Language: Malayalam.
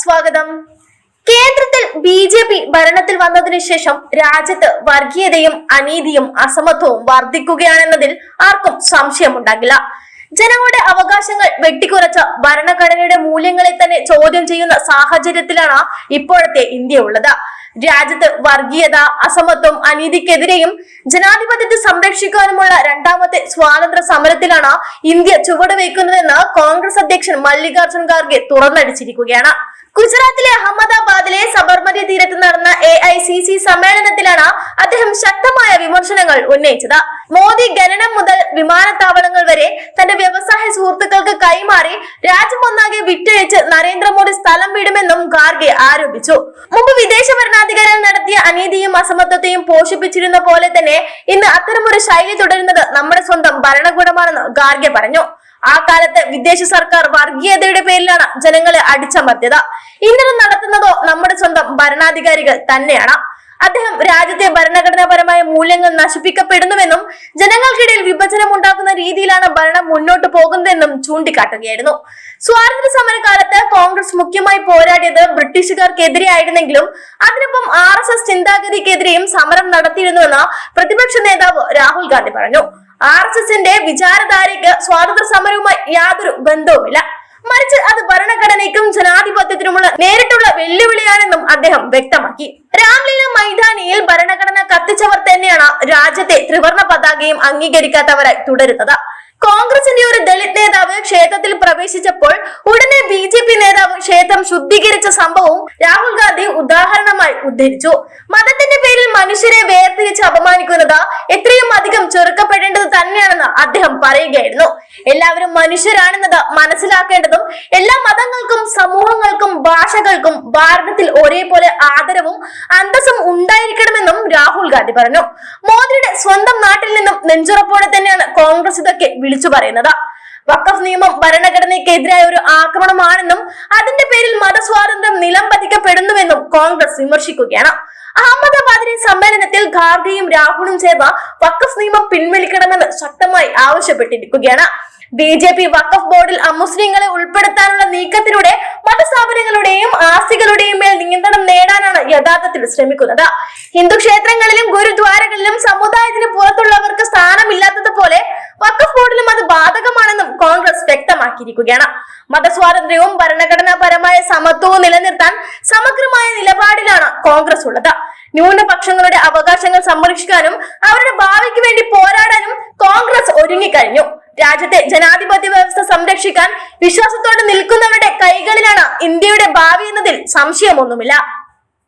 സ്വാഗതം. കേന്ദ്രത്തിൽ ബി ജെ പി ഭരണത്തിൽ വന്നതിനു ശേഷം രാജ്യത്ത് വർഗീയതയും അനീതിയും അസമത്വവും വർദ്ധിക്കുകയാണെന്നതിൽ ആർക്കും സംശയമുണ്ടാകില്ല. ജനങ്ങളുടെ അവകാശങ്ങൾ വെട്ടിക്കുറച്ച ഭരണഘടനയുടെ മൂല്യങ്ങളെ തന്നെ ചോദ്യം ചെയ്യുന്ന സാഹചര്യത്തിലാണ് ഇപ്പോഴത്തെ ഇന്ത്യ ഉള്ളത്. രാജ്യത്ത് വർഗീയത അസമത്വം അനീതിക്കെതിരെയും ജനാധിപത്യത്തെ സംരക്ഷിക്കാനുമുള്ള രണ്ടാമത്തെ സ്വാതന്ത്ര്യ സമരത്തിലാണ് ഇന്ത്യ ചുവടുവെക്കുന്നതെന്ന് കോൺഗ്രസ് അധ്യക്ഷൻ മല്ലികാർജുൻ ഖാർഗെ തുറന്നടിച്ചിരിക്കുകയാണ്. ഗുജറാത്തിലെ അഹമ്മദാബാദിലെ സബർമതി തീരത്ത് നടന്ന എ ഐ സി സി സമ്മേളനത്തിലാണ് അദ്ദേഹം ശക്തമായ വിമർശനങ്ങൾ ഉന്നയിച്ചത്. മോദി ഖനനം മുതൽ വിമാനത്താവളങ്ങൾ വരെ തന്റെ വ്യവസായ സുഹൃത്തുക്കൾക്ക് കൈമാറി രാജ്യം ഒന്നാകെ വിറ്റഴിച്ച് നരേന്ദ്രമോദി സ്ഥലം വിടുമെന്നും ഖാർഗെ ആരോപിച്ചു. മുമ്പ് വിദേശ ഭരണാധികാരികൾ നടത്തിയ അനീതിയും അസമത്വത്തെയും പോഷിപ്പിച്ചിരുന്ന പോലെ തന്നെ ഇന്ന് അത്തരമൊരു ശൈലി തുടരുന്നത് നമ്മുടെ സ്വന്തം ഭരണകൂടമാണെന്ന് ഖാർഗെ പറഞ്ഞു. ആ കാലത്ത് വിദേശ സർക്കാർ വർഗീയതയുടെ പേരിലാണ് ജനങ്ങളെ അടിച്ചമർത്തിയത്. ഇന്നലെ നടത്തുന്നതോ നമ്മുടെ സ്വന്തം ഭരണാധികാരികൾ തന്നെയാണ്. അദ്ദേഹം രാജ്യത്തെ ഭരണഘടനാപരമായ മൂല്യങ്ങൾ നശിപ്പിക്കപ്പെടുന്നുവെന്നും ജനങ്ങൾക്കിടയിൽ വിഭജനം ഉണ്ടാക്കുന്ന രീതിയിലാണ് ഭരണം മുന്നോട്ട് പോകുന്നതെന്നും ചൂണ്ടിക്കാട്ടുകയായിരുന്നു. സ്വാതന്ത്ര്യ സമരകാലത്ത് കോൺഗ്രസ് മുഖ്യമായി പോരാടിയത് ബ്രിട്ടീഷുകാർക്കെതിരെ ആയിരുന്നെങ്കിലും അതിനൊപ്പം ആർ എസ് എസ് ചിന്താഗതിക്കെതിരെയും സമരം നടത്തിയിരുന്നുവെന്ന് പ്രതിപക്ഷ നേതാവ് രാഹുൽ ഗാന്ധി പറഞ്ഞു. ആർ എസ് എസിന്റെ വിചാരധാരയ്ക്ക് സ്വാതന്ത്ര്യ സമരവുമായി യാതൊരു ബന്ധവുമില്ല. മറിച്ച് അത് ഭരണഘടനയ്ക്കും ജനാധിപത്യത്തിനുമുള്ള നേരിട്ടുള്ള വെല്ലുവിളിയാണെന്നും അദ്ദേഹം വ്യക്തമാക്കി. രാംലീല മൈതാനിയിൽ ഭരണഘടന കത്തിച്ചവർ തന്നെയാണ് രാജ്യത്തെ ത്രിവർണ പതാകയും അംഗീകരിക്കാത്തവരായി തുടരുന്നത്. കോൺഗ്രസിന്റെ ഒരു ദളിത് നേതാവ് ക്ഷേത്രത്തിൽ പ്രവേശിച്ചപ്പോൾ ഉടനെ ബി ജെ പി നേതാവ് ക്ഷേത്രം ശുദ്ധീകരിച്ച സംഭവം രാഹുൽ ഗാന്ധി ഉദാഹരണമായി ഉദ്ധരിച്ചു. മതത്തിന്റെ പേരിൽ മനുഷ്യരെ വേർതിരിച്ച് അപമാനിക്കുന്നത് എത്രയും അധികം ചെറുക്കപ്പെടേണ്ടത് തന്നെയാണെന്ന് അദ്ദേഹം പറയുകയായിരുന്നു. എല്ലാവരും മനുഷ്യരാണെന്നത് മനസ്സിലാക്കേണ്ടതും എല്ലാ മതങ്ങൾക്കും സമൂഹങ്ങൾക്കും ഭാഷകൾക്കും ഭാരതത്തിൽ ഒരേപോലെ ആദരവും അന്തസ്സും ഉണ്ടായിരിക്കണമെന്നും രാഹുൽ ഗാന്ധി പറഞ്ഞു. മോദിയുടെ സ്വന്തം നാട്ടിൽ നിന്നും നെഞ്ചുറപ്പോടെ തന്നെയാണ് കോൺഗ്രസ് ഇതൊക്കെ വിളിച്ചു പറയുന്നത്. വഖഫ് നിയമം ഭരണഘടനയ്ക്കെതിരായ ഒരു ആക്രമണമാണെന്നും അതിന്റെ പേരിൽ മതസ്വാതന്ത്ര്യം നിലംപതിക്കപ്പെടുന്നുവെന്നും കോൺഗ്രസ് വിമർശിക്കുകയാണ്. അഹമ്മദാബാദിലെ സമ്മേളനത്തിൽ ഖാർഗെയും രാഹുലും ചേർന്ന് വഖഫ് നിയമം പിൻവലിക്കണമെന്ന് ശക്തമായി ആവശ്യപ്പെട്ടിരിക്കുകയാണ്. ബി ജെ പി വഖഫ് ബോർഡിൽ അമുസ്ലിങ്ങളെ ഉൾപ്പെടുത്താനുള്ള നീക്കത്തിലൂടെ മതസ്ഥാപനങ്ങളുടെയും ആസ്തികളുടെയും മേൽ നിയന്ത്രണം നേടാനാണ് യഥാർത്ഥത്തിൽ ശ്രമിക്കുന്നത്. ഹിന്ദു ക്ഷേത്രങ്ങളിലും ഗുരുദ്വാരകളിലും സമുദായത്തിന് പുറത്തുള്ളവർക്ക് സ്ഥാനമില്ലാത്തതുപോലെ വഖഫ് ബോർഡിലും അത് ബാധകമാണെന്നും കോൺഗ്രസ് വ്യക്തമാക്കിയിരിക്കുകയാണ്. മതസ്വാതന്ത്ര്യവും ഭരണഘടനാപരമായ സമത്വവും നിലനിർത്താൻ സമഗ്രമായ നിലപാടിലാണ് കോൺഗ്രസ് ഉള്ളത്. ന്യൂനപക്ഷങ്ങളുടെ അവകാശങ്ങൾ സംരക്ഷിക്കാനും അവരുടെ ഭാവിക്ക് വേണ്ടി പോരാടാനും കോൺഗ്രസ് ഒരുങ്ങിക്കഴിഞ്ഞു. രാജ്യത്തെ ജനാധിപത്യ വ്യവസ്ഥ സംരക്ഷിക്കാൻ വിശ്വാസത്തോടെ നിൽക്കുന്നവരുടെ കൈകളിലാണ് ഇന്ത്യയുടെ ഭാവി എന്നതിൽ സംശയമൊന്നുമില്ല.